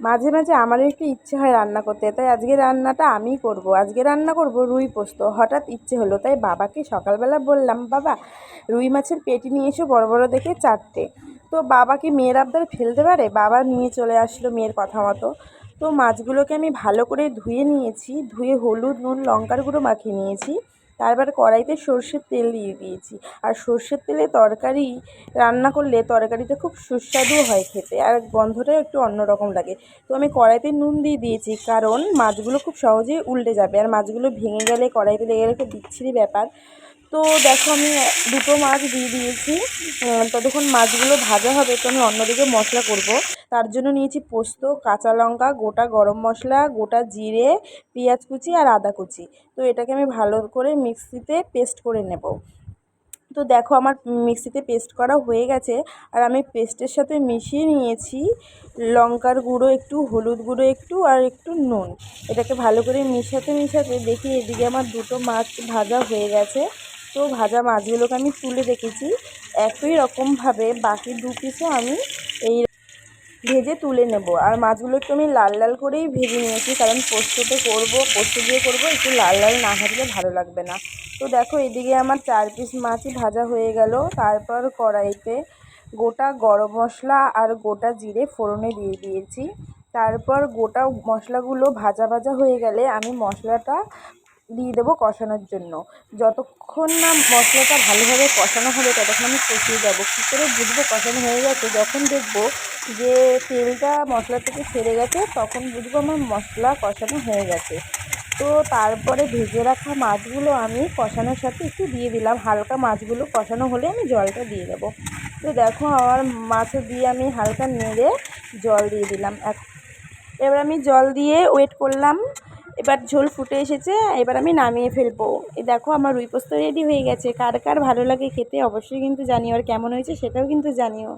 মাঝে মাঝে আমারও একটু ইচ্ছে হয় রান্না করতে, তাই আজকে রান্নাটা আমিই করব। আজকে রান্না করব রুই পোস্ত। হঠাৎ ইচ্ছে হলো, তাই বাবাকে সকালবেলা বললাম, বাবা, রুই মাছের পেটি নিয়ে এসো বড় বড় দেখে চারটে। তো বাবাকে মেয়ের আবদার ফেলতে পারে? বাবা নিয়ে চলে আসলো মেয়ের কথা মতো। তো মাছগুলোকে আমি ভালো করে ধুয়ে নিয়েছি। ধুয়ে হলুদ, নুন, লঙ্কার গুঁড়ো মাখিয়ে নিয়েছি। তারপর কড়াইতে সর্ষের তেল দিয়ে দিয়েছি। আর সর্ষের তেলে তরকারি রান্না করলে তরকারিটা খুব সুস্বাদু হয় খেতে। আর গন্ধটাও একটু অন্যরকম লাগে। তো আমি কড়াইতে নুন দিয়ে দিয়েছি, কারণ মাছগুলো খুব সহজেই উল্টে যাবে। আর মাছগুলো ভেঙে গেলে, কড়াইতে লেগে গেলে খুব বিচ্ছিরি ব্যাপার। তো দেখো আমি দুটো মাছ দিয়ে দিয়েছি। ততক্ষণ মাছগুলো ভাজা হবে, তো আমি অন্যদিকে মশলা করব। তার জন্য নিয়েছি পোস্ত, কাঁচা লঙ্কা, গোটা গরম মশলা, গোটা জিরে, পেঁয়াজ কুচি আর আদা কুচি। তো এটাকে আমি ভালো করে মিক্সিতে পেস্ট করে নেব। তো দেখো আমার মিক্সিতে পেস্ট করা হয়ে গেছে। আর আমি পেস্টের সাথে মিশিয়ে নিয়েছি লঙ্কার গুঁড়ো একটু, হলুদ গুঁড়ো একটু আর একটু নুন। এটাকে ভালো করে মিশাতে মিশাতে দেখি এদিকে আমার দুটো মাছ ভাজা হয়ে গেছে। তো ভাজা মাছগুলোকে আমি তুলে রেখেছি। একই রকমভাবে বাকি দু পিসও আমি এই ভেজে তুলে নেব। আর মাছগুলো একটু আমি লাল লাল করেই ভেজে নিয়েছি, কারণ পোস্ততে করব, পোস্ত দিয়ে করব, একটু লাল লাল না ভাজলে ভালো লাগবে না। তো দেখো, এদিকে আমার চার পিস মাছই ভাজা হয়ে গেল। তারপর কড়াইতে গোটা গরম মশলা আর গোটা জিরে ফোড়নে দিয়ে দিয়েছি। তারপর গোটা মশলাগুলো ভাজা ভাজা হয়ে গেলে আমি মশলাটা দিয়ে দেবো কষানোর জন্য। যতক্ষণ না মশলাটা ভালোভাবে কষানো হবে, ততক্ষণ আমি কষিয়ে যাব। কী করে বুঝব কষানো হয়ে গেছে? যখন দেখব যে তেলটা মশলা থেকে ছেড়ে গেছে, তখন বুঝব আমার মশলা কষানো হয়ে গেছে। তো তারপরে ভেজে রাখা মাছগুলো আমি কষানোর সাথে একটু দিয়ে দিলাম। হালকা মাছগুলো কষানো হলে আমি জলটা দিয়ে দেবো। তো দেখো আমার মাছ দিয়ে আমি হালকা নেড়ে জল দিয়ে দিলাম। এক এবার আমি জল দিয়ে ওয়েট করলাম এবার ঝোল ফুটে এসেছে এবার আমি নামিয়ে ফেলব। এই দেখো আমার রুই পোস্ত রেডি হয়ে গেছে। কার কার ভালো লাগে খেতে অবশ্যই কিন্তু জানিও, আর কেমন হয়েছে সেটাও কিন্তু জানিও।